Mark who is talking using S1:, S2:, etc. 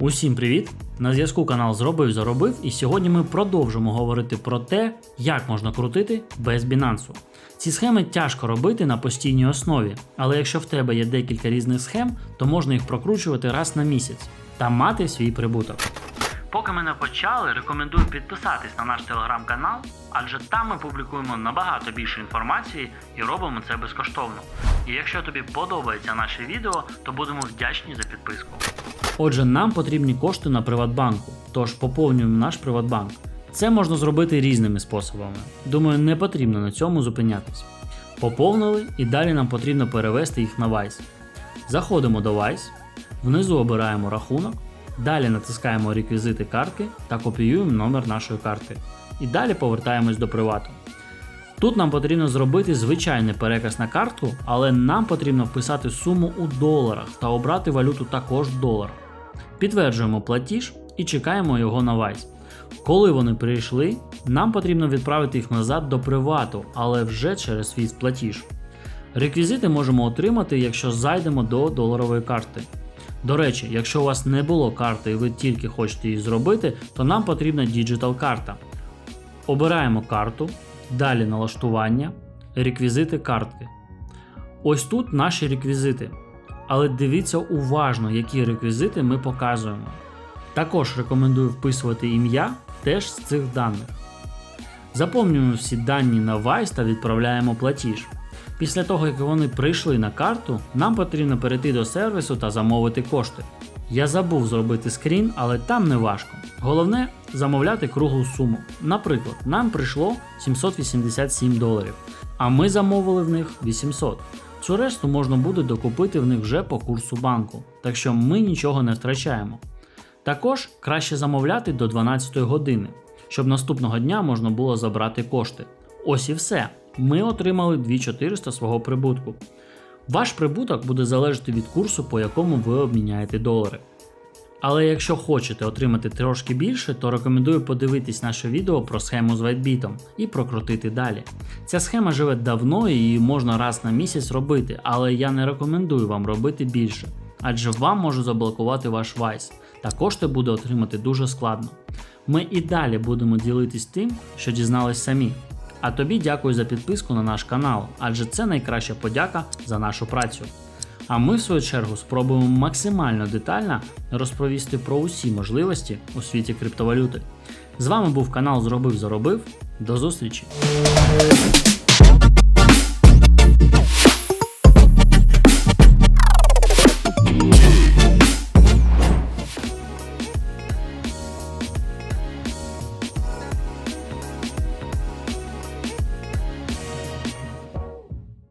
S1: Усім привіт! На зв'язку канал Зробив Заробив, і сьогодні ми продовжимо говорити про те, як можна крутити без Binance. Ці схеми тяжко робити на постійній основі, але якщо в тебе є декілька різних схем, то можна їх прокручувати раз на місяць та мати свій прибуток. Поки ми не почали, рекомендую підписатись на наш телеграм-канал, адже там ми публікуємо набагато більше інформації і робимо це безкоштовно. І якщо тобі подобається наше відео, то будемо вдячні за підписку. Отже, нам потрібні кошти на Приватбанку, тож поповнюємо наш Приватбанк. Це можна зробити різними способами. Думаю, не потрібно на цьому зупинятись. Поповнили і далі нам потрібно перевести їх на Vice. Заходимо до Vice, внизу обираємо рахунок, далі натискаємо реквізити картки та копіюємо номер нашої картки. І далі повертаємось до привату. Тут нам потрібно зробити звичайний переказ на картку, але нам потрібно вписати суму у доларах та обрати валюту також в доларах. Підтверджуємо платіж і чекаємо його на Vice. Коли вони прийшли, нам потрібно відправити їх назад до привату, але вже через свій платіж. Реквізити можемо отримати, якщо зайдемо до доларової карти. До речі, якщо у вас не було карти і ви тільки хочете її зробити, то нам потрібна діджитал карта. Обираємо карту, далі налаштування, реквізити картки. Ось тут наші реквізити. Але дивіться уважно, які реквізити ми показуємо. Також рекомендую вписувати ім'я теж з цих даних. Заповнюємо всі дані на Vice та відправляємо платіж. Після того, як вони прийшли на карту, нам потрібно перейти до сервісу та замовити кошти. Я забув зробити скрін, але там не важко. Головне замовляти круглу суму. Наприклад, нам прийшло 787 доларів, а ми замовили в них 800. Цю решту можна буде докупити в них вже по курсу банку, так що ми нічого не втрачаємо. Також краще замовляти до 12 години, щоб наступного дня можна було забрати кошти. Ось і все. Ми отримали 2400 свого прибутку. Ваш прибуток буде залежати від курсу, по якому ви обміняєте долари. Але якщо хочете отримати трошки більше, то рекомендую подивитись наше відео про схему з WhiteBit і прокрутити далі. Ця схема живе давно і її можна раз на місяць робити, але я не рекомендую вам робити більше, адже вам може заблокувати ваш Vice, та кошти буде отримати дуже складно. Ми і далі будемо ділитись тим, що дізнались самі. А тобі дякую за підписку на наш канал, адже це найкраща подяка за нашу працю. А ми, в свою чергу, спробуємо максимально детально розповісти про усі можливості у світі криптовалюти. З вами був канал Зробив Заробив. До зустрічі!